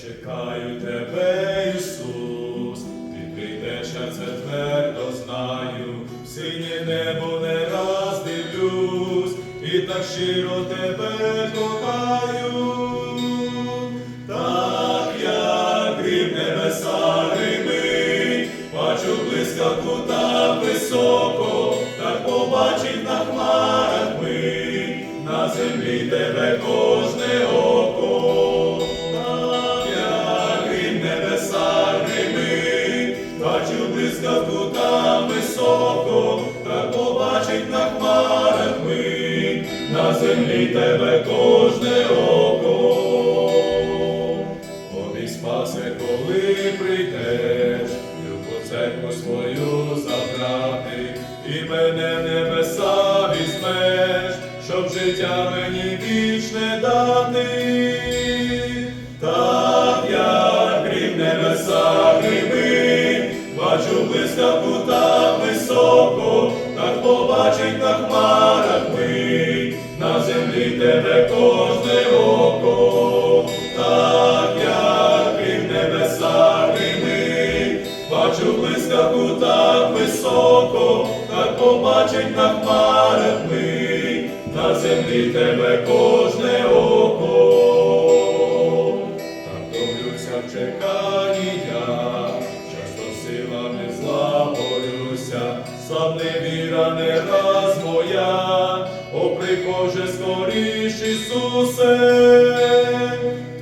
чекаю тебе, Ісус, ти прийдеш, я це твердо знаю, в синє небо не раз дивлюсь, і так щиро тебе кохаю. Так як грім небеса гримить, бачу блискавку так високо, так побачить на хмарах ми, на землі тебе кожне там високо, так побачить на хмарах на землі тебе кожне око. Обій спасе, коли прийдеш, любу церкву свою забрати, і мене небеса візьмеш, щоб життя мені вічне дати. Тебе кожне око. Так як грім небеса гримить, бачу блискавку так високо, так побачить на хмарах на землі тебе кожне око. Так томлюся в прихоже скоріш, Ісусе,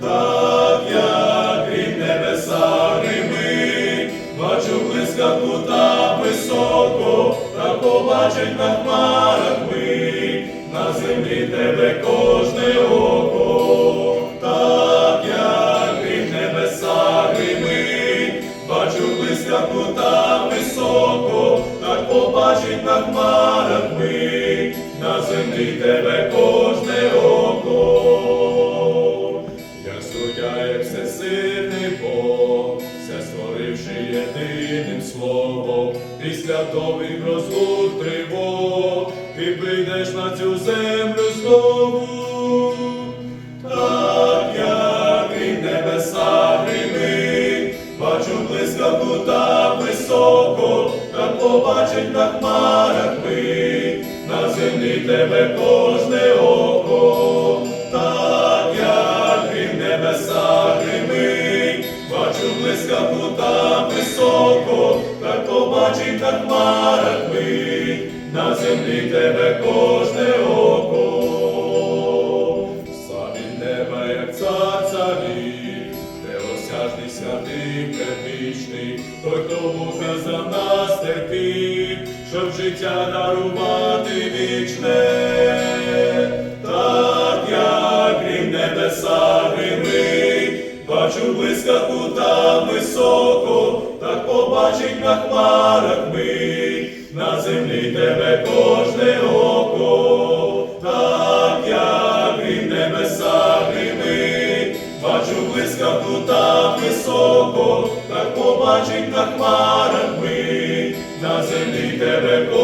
так як грім небеса гримить, бачу блискавку так високо, так побачить на хмарах ми, на землі тебе кожне око, так як грім небеса гримить, бачу блискавку так високо, так побачить на хмарах ми, на тебе кожне око. Як суддя, як всесильний Бог, все створивши єдиним словом, після довгих розлук тривог, ти прийдеш на цю землю знову. Так як небеса гримить, бачу блискавку так високо, так побачить на землі тебе кожне око. Так як грім небеса гримить, бачу блискавку так високо, так побачить на хмарах на землі тебе кожне око. Від неба, царів, неосяжний святий предвічний, той, хто мука за нас терпів, щоб життя дарувати вічне. Так як грім небеса гримить, бачу блискавку там високо, так побачить на хмарах ми, на землі тебе кожне око. Так як грім небеса гримить, бачу блискавку там високо, так побачить на хмарах ми, на землі тебе кожне